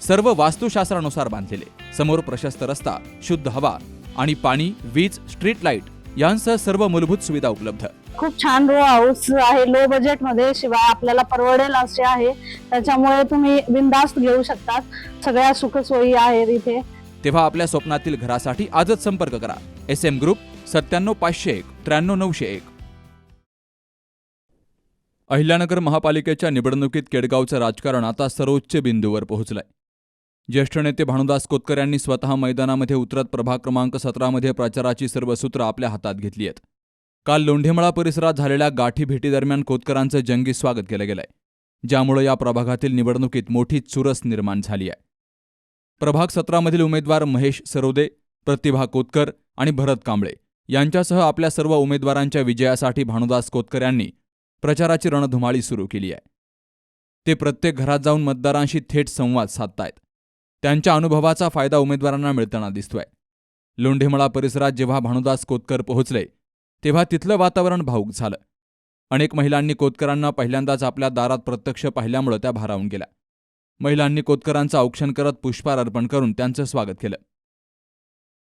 सर्व वास्तुशास्त्रानुसार बांधलेले. समोर प्रशस्त रस्ता शुद्ध हवा आणि पाणी वीज स्ट्रीट लाइट यांसह सर्व मूलभूत सुविधा उपलब्ध. खूप छान रो हाऊस आहे. लो बजेटमध्ये शिवाय आपल्याला परवडेल असे आहे. त्याच्यामुळे तुम्ही बिंदास्त घेऊ शकतात. सगळ्या सुखसोयी आहेत इथे. तेव्हा आपल्या स्वप्नातील घरासाठी आजच संपर्क करा. एस एम ग्रुप सत्त्याण्णव पाचशे एक त्र्याण्णव नऊशे एक. अहिल्यानगर महापालिकेच्या निवडणुकीत केडगावचं राजकारण आता सर्वोच्च बिंदूवर पोहोचलंय. ज्येष्ठ नेते भानुदास कोतकर यांनी स्वतः मैदानामध्ये उतरत प्रभाग क्रमांक सतरामध्ये प्रचाराची सर्व सूत्र आपल्या हातात घेतली आहेत. काल लोंढेमळा परिसरात झालेल्या गाठी भेटीदरम्यान कोतकरांचं जंगी स्वागत केलं गेलंय ज्यामुळे या प्रभागातील निवडणुकीत मोठी चुरस निर्माण झाली आहे. प्रभाग सतरामधील उमेदवार महेश सरोदे प्रतिभा कोतकर आणि भरत कांबळे यांच्यासह आपल्या सर्व उमेदवारांच्या विजयासाठी भानुदास कोतकर यांनी प्रचाराची रणधुमाळी सुरू केली आहे. ते प्रत्येक घरात जाऊन मतदारांशी थेट संवाद साधतायत. त्यांच्या अनुभवाचा फायदा उमेदवारांना मिळताना दिसतोय. लोंढेमळा परिसरात जेव्हा भानुदास कोतकर पोहोचले तेव्हा तिथलं वातावरण भाऊक झालं. अनेक महिलांनी कोतकरांना पहिल्यांदाच आपल्या दारात प्रत्यक्ष पाहिल्यामुळे त्या भारावून गेल्या. महिलांनी कोतकरांचं औक्षण करत पुष्पहार अर्पण करून त्यांचं स्वागत केलं.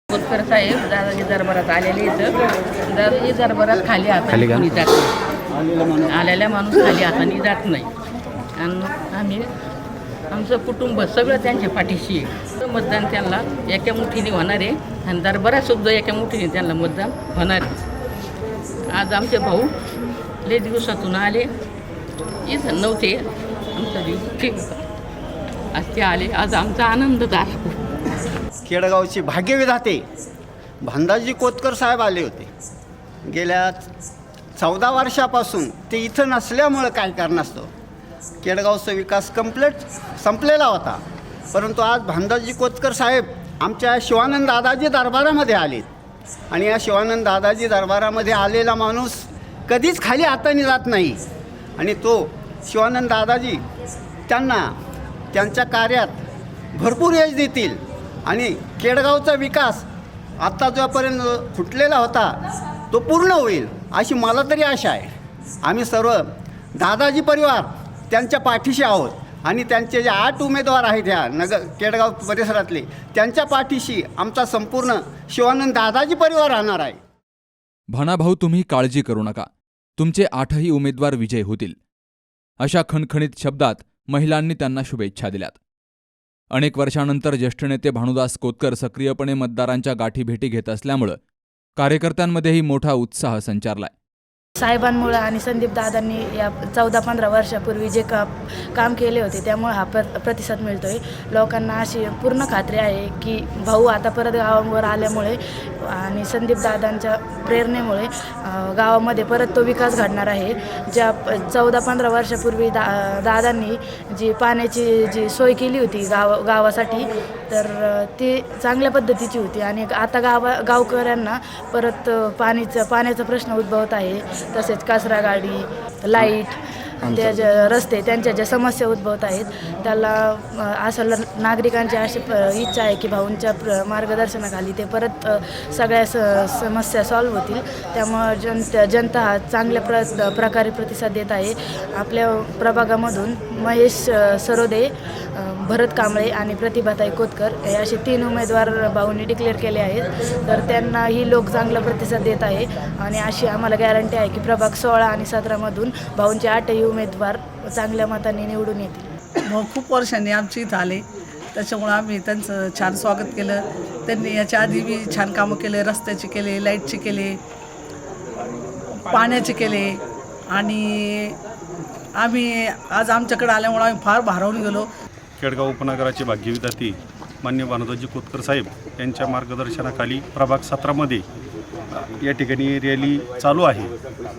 कोतकर साहेब दादाजी दरबारात आलेले इथं. दादाजी दरबारात खाली हाताने कोणी जात नाही. आलेल्या माणूस खाली हाताने जात नाही. आणि आम्ही आमचं कुटुंब सगळं त्यांच्या पाठीशी आहे. मतदान त्यांना एका मुठीने होणार आहे. आणि दरबारात सुद्धा एका मुठीने त्यांना मतदान होणार आहे. आज आमचे भाऊ लय दिवसातून आले. इथं नव्हते. आमचा जीव ठीक होता. आज ते आले. आज आमचा आनंद झाला. केडगावचे भाग्यविधाते भांदाजी कोतकर साहेब आले होते. गेल्या चौदा वर्षापासून ते इथं नसल्यामुळं काय कारणास्तव? केडगावचा विकास कंप्लीट संपलेला होता. परंतु आज भांदाजी कोतकर साहेब आमच्या शिवानंद दादाजी दरबारामध्ये आलेत. आणि या शिवानंद दादाजी दरबारामध्ये आलेला माणूस कधीच खाली हाताने जात नाही. आणि तो शिवानंद दादाजी त्यांना त्यांच्या कार्यात भरपूर यश देतील. आणि केडगावचा विकास आत्ता जोपर्यंत फुटलेला होता तो पूर्ण होईल अशी मला तरी आशा आहे. आम्ही सर्व दादाजी परिवार त्यांच्या पाठीशी आहोत. आणि त्यांचे जे आठ उमेदवार आहेत ह्या नगर केडगाव परिसरातले त्यांच्या पाठीशी आमचा संपूर्ण शिवानंद दादाजी परिवार राहणार आहे. भानाभाऊ तुम्ही काळजी करू नका. तुमचे आठही उमेदवार विजय होतील. अशा खणखणीत शब्दात महिलांनी त्यांना शुभेच्छा दिल्यात. अनेक वर्षानंतर ज्येष्ठ नेते भानुदास कोतकर सक्रियपणे मतदारांच्या गाठी भेटी घेत असल्यामुळं कार्यकर्त्यांमध्येही मोठा उत्साह संचारलाय. साहेबांमुळं आणि संदीप दादांनी या चौदा पंधरा वर्षापूर्वी जे का काम केले होते त्यामुळे हा प्र प्रतिसाद मिळतो आहे लोकांना अशी पूर्ण खात्री आहे की भाऊ आता परत गावावर आल्यामुळे आणि संदीप दादांच्या प्रेरणेमुळे गावामध्ये परत तो विकास घडणार आहे. ज्या चौदा पंधरा वर्षापूर्वी दा दादांनी जी पाण्याची जी सोय केली होती गाव गावासाठी तर ती चांगल्या पद्धतीची होती. आणि आता गावा गावकऱ्यांना परत पाणीचा पाणीचं पाण्याचा प्रश्न उद्भवत आहे. तसेच कचरा गाडी लाइट त्या ज्या रस्ते त्यांच्या ज्या समस्या उद्भवत आहेत त्याला असं ल नागरिकांची अशी इच्छा आहे की भाऊंच्या प्र मार्गदर्शनाखाली ते परत सगळ्या स समस्या सॉल्व्ह होतील. त्यामुळं जन जनता हा चांगल्या प्र प्रकारे प्रतिसाद देत आहे. आपल्या प्रभागामधून महेश सरोदे भरत कांबळे आणि प्रतिभाताई कोतकर हे असे तीन उमेदवार भाऊंनी डिक्लेअर केले आहेत. तर त्यांनाही लोक चांगला प्रतिसाद देत आहे. आणि अशी आम्हाला गॅरंटी आहे की प्रभाग सोळा आणि सतरामधून भाऊंचे आठही उमेदवार चांगल्या मताने निवडून येतील. मग खूप वर्षांनी आमची इथं आले. त्याच्यामुळं आम्ही त्यांचं छान स्वागत केलं. त्यांनी याच्या आधी बी छान कामं केले रस्त्याचे केले लाईटचे केले पाण्याचे केले. आणि आम्ही आज आमच्याकडे आल्यामुळं आम्ही फार भारावून गेलो. केडगाव उपनगराचे भाग्यविधाते मान्य भानुदाजी कोतकर साहेब यांच्या मार्गदर्शनाखाली प्रभाग सत्रामध्ये या ठिकाणी रॅली चालू आहे.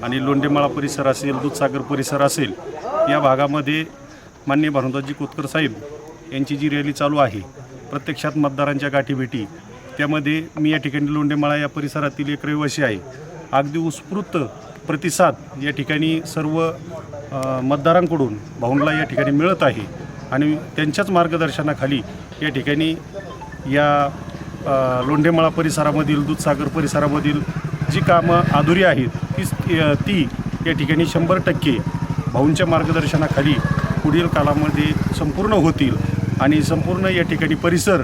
आणि लोंढेमाळा परिसर असेल दूधसागर परिसर असेल या भागामध्ये मान्य भानुदाजी कोतकर साहेब यांची जी रॅली चालू आहे प्रत्यक्षात मतदारांच्या गाठीभेटी त्यामध्ये मी या ठिकाणी लोंढेमाळा या परिसरातील एक रहिवासी आहे. अगदी उत्स्फूर्त प्रतिसाद या ठिकाणी सर्व मतदारांकडून भाऊंला या ठिकाणी मिळत आहे. आणि त्यांच्याच मार्गदर्शनाखाली या ठिकाणी या लोंढेमळा लोंढेमाळा परिसरामधील दूधसागर परिसरामधील जी कामं अधुरी आहेत ती ती या ठिकाणी शंभर टक्के भाऊंच्या मार्गदर्शनाखाली पुढील काळामध्ये संपूर्ण होतील. आणि संपूर्ण या ठिकाणी परिसर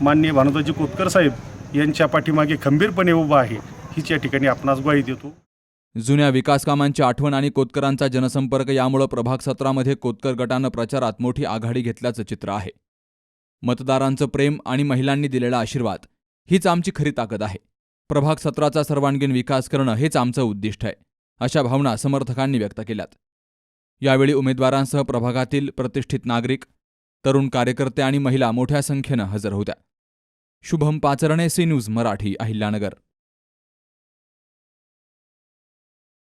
माननीय भानुदाजी कोतकर साहेब यांच्या पाठीमागे खंबीरपणे उभा आहे हीच या ठिकाणी आपणास ग्वाही देतो. जुन्या विकास कामांची आठवण आणि कोतकरांचा जनसंपर्क यामुळं प्रभाग सत्रामध्ये कोतकर गटानं प्रचारात मोठी आघाडी घेतल्याचं चित्र आहे. मतदारांचं प्रेम आणि महिलांनी दिलेला आशीर्वाद हीच आमची खरी ताकद आहे. प्रभाग सत्राचा सर्वांगीण विकास करणं हेच आमचं उद्दिष्ट आहे अशा भावना समर्थकांनी व्यक्त केल्यात. यावेळी उमेदवारांसह प्रभागातील प्रतिष्ठित नागरिक तरुण कार्यकर्ते आणि महिला मोठ्या संख्येनं हजर होत्या. Shubham Pacharne C news Marathi Ahilyanagar.